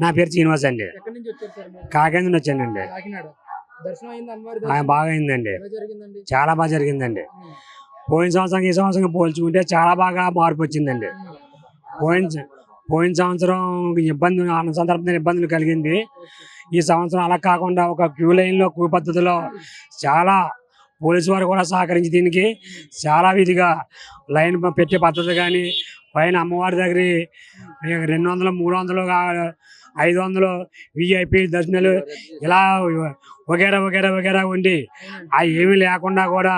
నా పేరు శ్రీనివాస్ అండి. కాకినాడ నుంచి వచ్చానండి. బాగా అయిందండి. చాలా బాగా జరిగిందండి. పోయిన సంవత్సరం ఈ సంవత్సరం పోల్చుకుంటే చాలా బాగా మార్పు వచ్చిందండి. పోయిన పోయిన సంవత్సరం ఇబ్బంది అన్న సందర్భంగా ఇబ్బందులు కలిగింది. ఈ సంవత్సరం అలా కాకుండా ఒక క్యూ లైన్లో క్యూ పద్ధతిలో చాలా పోలీసు వారు కూడా సహకరించి దీనికి చాలా విధిగా లైన్ పెట్టే పద్ధతి కానీ పైన అమ్మవారి దగ్గర రెండు వందలు మూడు వందలు ఐదు వందలు విఐపి దర్శనాలు ఇలా వగేరా వగేరా వగేరా ఉండి. ఆ ఏమీ లేకుండా కూడా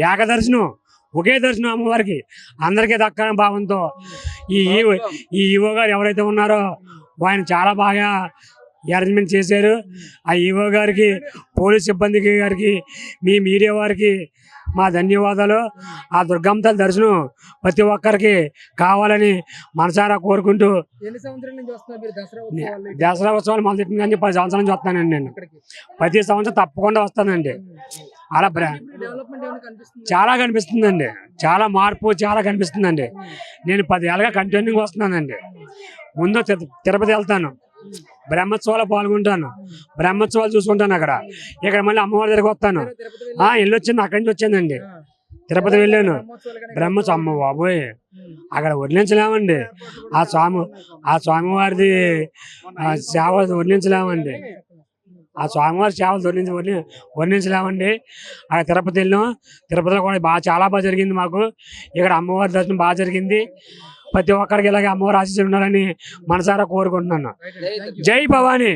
ఏకదర్శనం ఒకే దర్శనం అమ్మవారికి అందరికీ దక్కని భావంతో ఈ ఈ ఈవో గారు ఎవరైతే ఉన్నారో ఆయన చాలా బాగా అరేంజ్మెంట్ చేశారు. ఆ ఈవో గారికి పోలీస్ సిబ్బందికి గారికి మీ మీడియా వారికి మా ధన్యవాదాలు. ఆ దుర్గమ్మ తల్లి దర్శనం ప్రతి ఒక్కరికి కావాలని మనసారా కోరుకుంటూ దసరా ఉత్సవాలు? మొదలెట్టిన కానీ పది సంవత్సరాల నుంచి వస్తానండి నేను. ప్రతి సంవత్సరం తప్పకుండా వస్తానండి. అలా చాలా కనిపిస్తుందండి. చాలా మార్పు చాలా కనిపిస్తుందండి. నేను పదేళ్ళగా కంటిన్యూగా వస్తున్నానండి. ముందు తిరు- తిరుపతి వెళ్తాను. బ్రహ్మోత్సవాలు పాల్గొంటాను. బ్రహ్మోత్సవాలు చూసుకుంటాను అక్కడ. ఇక్కడ మళ్ళీ అమ్మవారి దగ్గరికి వస్తాను. ఆ వెళ్ళి వచ్చింది అక్కడి నుంచి వచ్చానండి. తిరుపతి వెళ్ళాను. బ్రహ్మోత్సవం అమ్మ బాబోయ్. అక్కడ వర్ణించలేమండి ఆ స్వామి ఆ స్వామివారిది సేవ వర్ణించలేమండి ఆ స్వామివారి సేవలు వర్ణించి వర్ణి వర్ణించలేమండి అక్కడ తిరుపతి వెళ్ళాం. తిరుపతిలో కూడా బాగా చాలా బాగా జరిగింది మాకు. ఇక్కడ అమ్మవారి దర్శనం బాగా జరిగింది. ప్రతి ఒక్కరికి ఇలాగే అమ్మవారి ఆశీస్సులు ఉండాలని మనసారా కోరుకుంటున్నాను. జై భవానీ